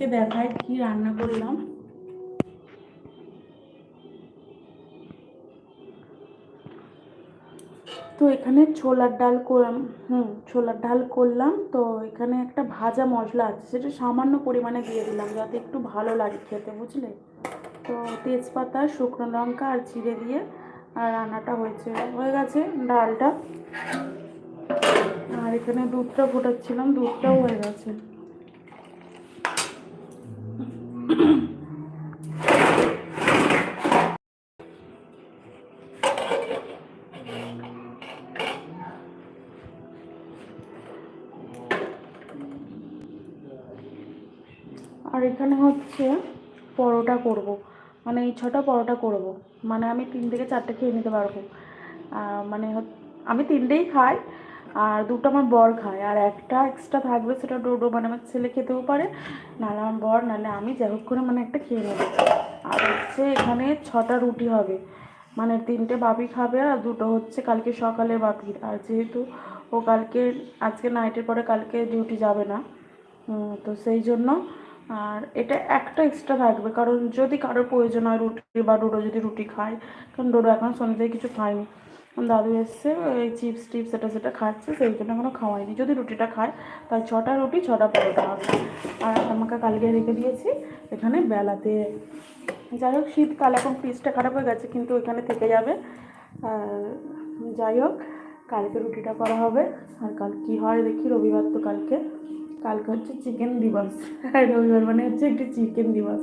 তোমাদেরকে দেখাই কি রান্না করলাম? তো এখানে ছোলার ডাল করলাম হুম, ছোলার ডাল করলাম। তো এখানে একটা ভাজা মশলা আছে, সেটা সামান্য পরিমাণে দিয়ে দিলাম যাতে একটু ভালো লাগে খেতে, বুঝলে? তো তেজপাতা, শুকনো লঙ্কা আর জিরে দিয়ে রান্নাটা হয়েছে, হয়ে গেছে ডালটা। আর এখানে দুধটা ফোটাচ্ছিলাম, দুধটাও হয়ে গেছে। আর এখানে হচ্ছে পরোটা করব। মানে এই ছটা পরোটা করব। মানে আমি তিন থেকে চারটে খেয়ে নিতে পারব। মানে আমি তিনটেই খাই আর দুটো আমার বর খায়। আর একটা এক্সট্রা থাকবে সেটা ডোডো। মানে আমার ছেলে খেতেও পারে, নাহলে আমার বর, নাহলে আমি যাই হোক করে মানে একটা খেয়ে নেব। আর হচ্ছে এখানে ছটা রুটি হবে। মানে তিনটে বাপি খাবে আর দুটো হচ্ছে কালকে সকালে বাপির। আর যেহেতু ও কালকে, আজকে নাইটের পরে কালকে ডিউটি যাবে না তো সেই জন্য আর এটা একটা এক্সট্রা থাকবে, কারণ যদি কারোর প্রয়োজন হয় রুটি বা ডোডো যদি রুটি খায়, কারণ ডোডো এখন সন্ধ্যায় কিছু খায়নি। দাদু এসছে, এই চিপস টিপস এটা সেটা খাচ্ছে, সেই জন্য এখনও খাওয়াইনি যদি রুটিটা খায়, তাই ছটা রুটি, ছটা পরোটা হবে আর আমাকে কালকে রেখে দিয়েছি এখানে বেলাতে। যাই হোক, শীতকাল এখন ফ্রিজটা খারাপ হয়ে গেছে, কিন্তু এখানে থেকে যাবে। আর যাই হোক, কালকে রুটিটা করা হবে। আর কাল কী হয় দেখি, রবিবার তো কালকে। কালকে হচ্ছে চিকেন দিবস। রবিবার মানে হচ্ছে একটি চিকেন দিবস।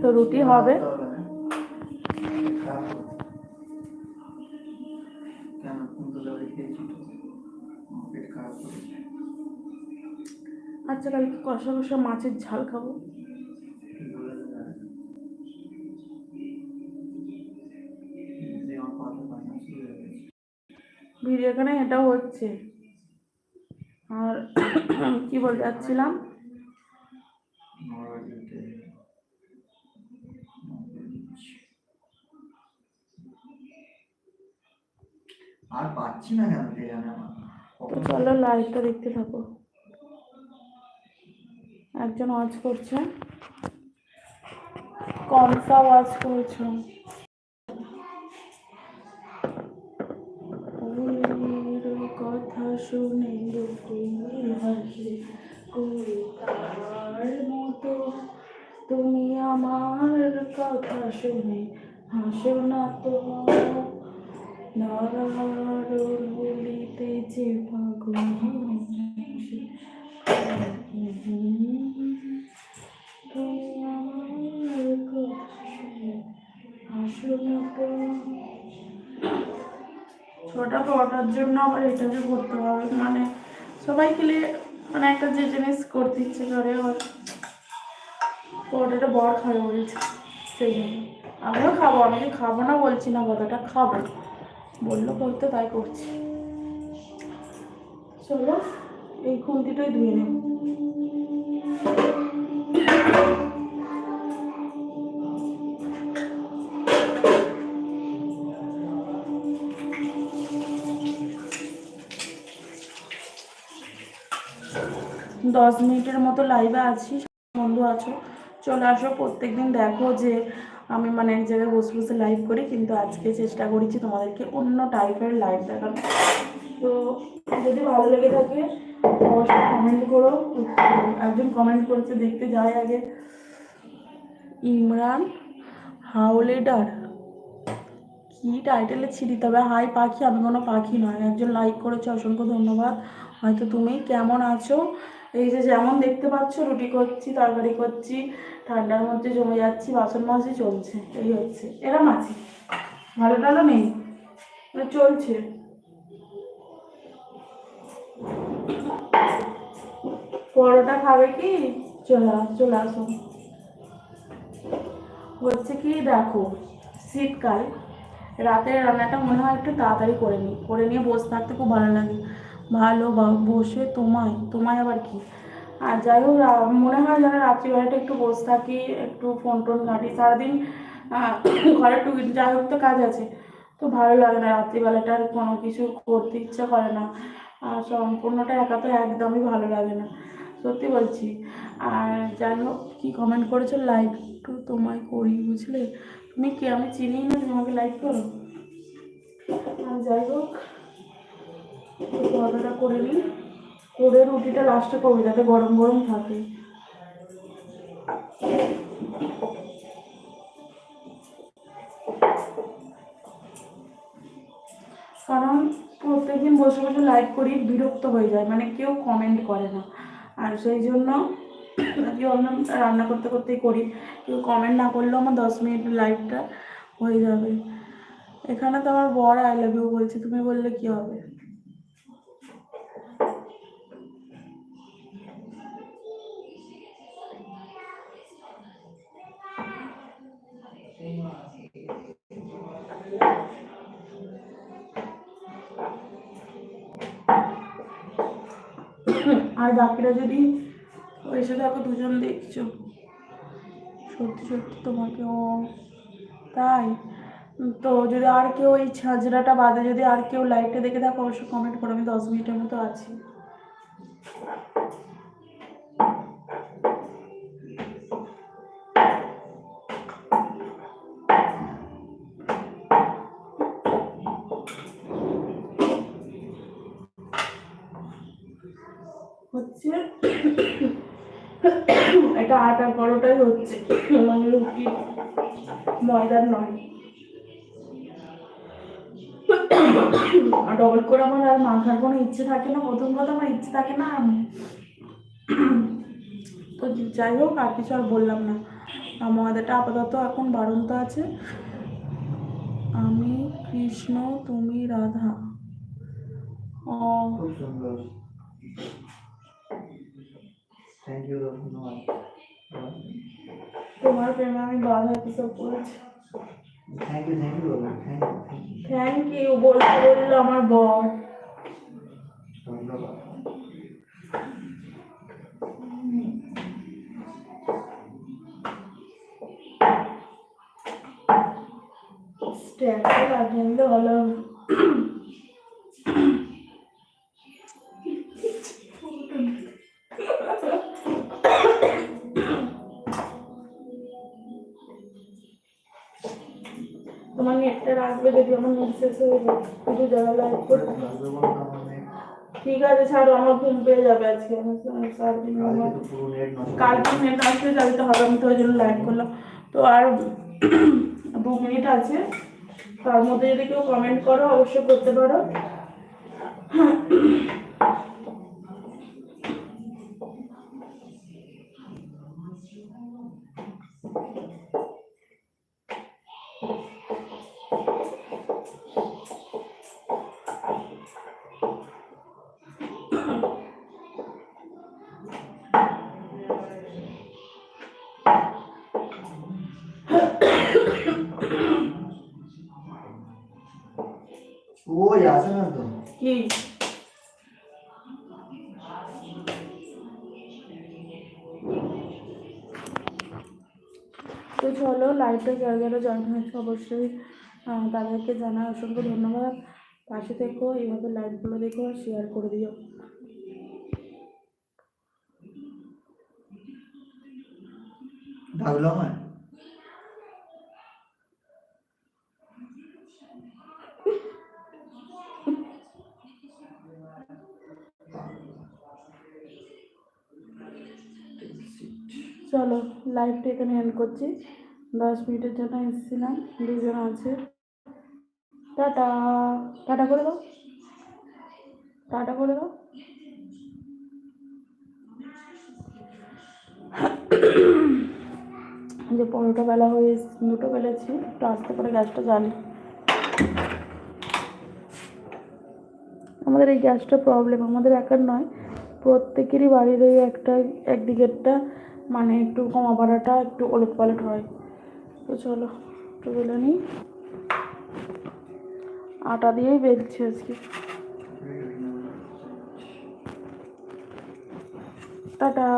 তো রুটি হবে। খারাপ করেছে আচ্ছা কালকে কষা কষা মাছের ঝাল খাব। হয়ে। ভিডিও এখানে এটাও হচ্ছে। আর কি বলতে যাচ্ছিলাম। আর পাচ্ছি না কেন কে জানে আমার? চলো লাইভটা দেখতে থাকো। একজন ওয়াচ করছে। কমসা ওয়াচ করছে ওর কথা শুনে দুটি হাসি কবিতার মতো। তুমি আমার কথা শুনে হাসো না তো। নারায়ণ বলিতে যে পাগল ছোটা পড়ার জন্য আবার এটা করতে হবে। মানে সবাই খেলে মানে একটা যে জিনিস করতে ইচ্ছে করে ওর বর খাবে বলছে। সেই জন্য। আমিও খাব আমি খাব না বলছি না কথাটা খাব। বলল করতে, তাই করছি। চলো, এই খুন্তিটাই ধুয়ে নেব। দশ মিনিটের মতো লাইভে আছি, বন্ধু আছো। চলে আসো, প্রত্যেকদিন দেখো যে আমি মানে এক জায়গায় বসে বসে লাইভ করি, কিন্তু আজকে চেষ্টা করেছি তোমাদেরকে অন্য টাইপের লাইভ দেখানো তো যদি ভালো লেগে থাকে, অবশ্যই কমেন্ট করো। একজন কমেন্ট করেছে, দেখতে যাই আগে। ইমরান হাওলেডার কি টাইটেলে ছিলি? তবে হাই পাখি। আমি কোনো পাখি নয়। একজন লাইক করেছে, অসংখ্য ধন্যবাদ। হয়তো তুমি কেমন আছো? এই যে যেমন দেখতে পাচ্ছ, রুটি করছি, তরকারি করছি, ঠান্ডার মধ্যে জমে যাচ্ছি, বাসন মাজে চলছে, এই হচ্ছে। এরম আছে ভালো টালো নেই? চলছে। পরোটা খাবে কি? চলে চলে আসো। হচ্ছে কি, দেখো, শীতকাল। রাতের রান্নাটা মনে হয় একটু তাড়াতাড়ি করে নিই করে নিয়ে বসে থাকতে খুব ভালো লাগে। ভালো বসে তোমায় তোমায় আবার কি? আর যাই হোক মনে হয় যেন রাত্রিবেলাটা একটু বসে থাকি, একটু ফোন টোন ঘাঁটি। সারাদিন ঘরে টু যাই হোক তো কাজ আছে। তো ভালো লাগে না রাত্রিবেলাটা আর কোনো কিছু করতে ইচ্ছা করে না। আর সম্পূর্ণটা একা তো একদমই ভালো লাগে না, সত্যি বলছি। আর যাই হোক, কী কমেন্ট করেছ? লাইক একটু তোমায় করি, বুঝলে? তুমি কি আমি চিনি না? তুমি আমাকে লাইক করো? আর যাই হোক পরোটাটা করে নিই। করে রুটিটা লাস্টে করব যাতে গরম গরম থাকে। কারণ প্রত্যেকদিন বসে বসে লাইভ করি, বিরক্ত হয়ে যায়। মানে কেউ কমেন্ট করে না। আর সেই জন্য আজকে ভাবলাম রান্না করতে করতেই করি। কেউ কমেন্ট না করলেও আমার দশ মিনিট লাইভটা হয়ে যাবে। এখানে তো আমার বড় আই লাভ ইউ বলছে, তুমি বললে কি হবে? আর বাকিরা যদি এসে থাকো দুজন দেখছ। সত্যি সত্যি তোমাকে, ও তাই? তো যদি আর কেউ এই ছাজরাটা বাদে যদি আর কেউ লাইভটা দেখে থাকো, অবশ্যই কমেন্ট করো, আমি দশ মিনিটের মতো আছি। হচ্ছে এটা আটার পরোটাই হচ্ছে মানে রুটি, ময়দার নয়। ডবল করে আমার আর মাখার কোনো ইচ্ছে থাকে না, প্রথম কথা আমার ইচ্ছে থাকে না তো যাই হোক, আর কিছু আর বললাম না। ময়দাটা আপাতত এখন বাড়ন্ত আছে। আমি, কৃষ্ণ, তুমি, রাধা। ও। থ্যাংক ইউ ধন্যবাদ তোমার প্রেমে আমি বাধা এপিসোড করেছি। Thank you thank you thank you thank you বলতে বলল আমার বর। ধন্যবাদ। স্ট্যান্ডে লাগিয়ে নিলে তোমার নেটটা রাখবে যদি আমার নেট শেষ হয়ে যায় আমার নেট ঠিক আছে ছাড়ো আমার ঘুম পেয়ে যাবে আজকে। সারাদিন কালকে আমার নেট নষ্ট কালকে নেট আসলে যাবে তো হবে আমি তো ওই জন্য লাইভ করলাম। তো আর দু মিনিট আছে। তার মধ্যে যদি কেউ কমেন্ট করো অবশ্যই করতে পারো। না তো কি তো চলো লাইভটা যারা যারা জয়েন হয়েছে অবশ্যই তাদেরকে জানাই অসংখ্য ধন্যবাদ। পাশে থেকো এইভাবে লাইভগুলো দেখো আর শেয়ার করে দিও। ডাকলো আমার চলো লাইভটা এখানে এন্ড করছি। দশ মিনিটের জন্য এসেছিলাম, দুজন আছে। টাটা। টাটা করে দাও। টাটা করে দাও। যে পনেরোটা বেলা হয়ে দুটো বেলাছি, একটু আস্তে করে গ্যাসটা জ্বালি। আমাদের এই গ্যাসটা প্রবলেম আমাদের একার নয়, প্রত্যেকেরই বাড়ির এই একটা, একদিকেরটা মানে একটু কমা পাড়াটা একটু ওলট পালট হয়। তো চলো, একটু বেলে নিই। আটা দিয়েই বেলছি আজকে। টাটা।